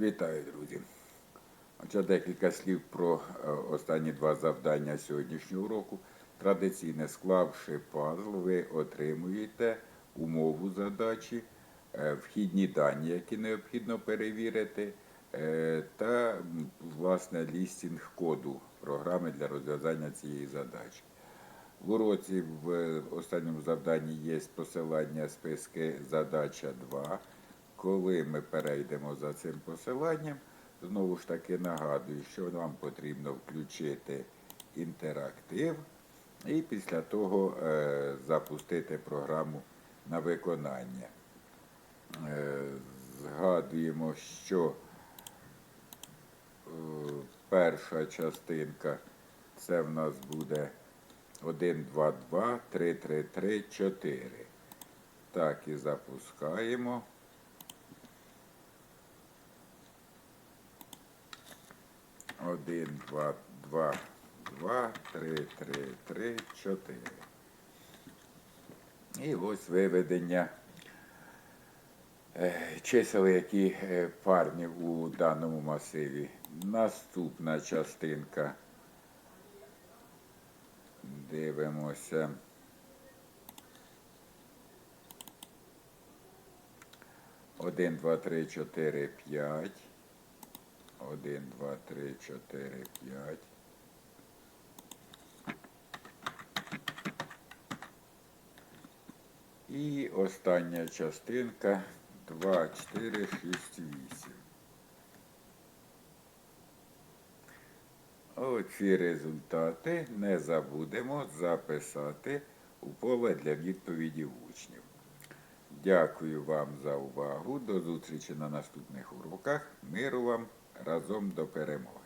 Вітаю, друзі. Отже, декілька слів про е, останні два завдання сьогоднішнього уроку. Традиційно склавши пазл, ви отримуєте умову задачі, е, вхідні дані, які необхідно перевірити, е, та власне лістінг коду програми для розв'язання цієї задачі. В уроці в останньому завданні є посилання списки задача 2. Коли ми перейдемо за цим посиланням, знову ж таки нагадую, що нам потрібно включити інтерактив і після того е, запустити програму на виконання. Е, згадуємо, що е, перша частинка це в нас буде 1, 2, 2, 3, 3, 3, 4. Так, і запускаємо. Один, два, два, два, три, три, три, чотири. І ось виведення е, чисел, які е, парні у даному масиві. Наступна частинка. Дивимося. Один, два, три, чотири, п'ять. Один, два, три, чотири, п'ять. І остання частинка 2, 4, 6, 8. Оці результати не забудемо записати у поле для відповіді учнів. Дякую вам за увагу. До зустрічі на наступних уроках. Миру вам разом до перемоги.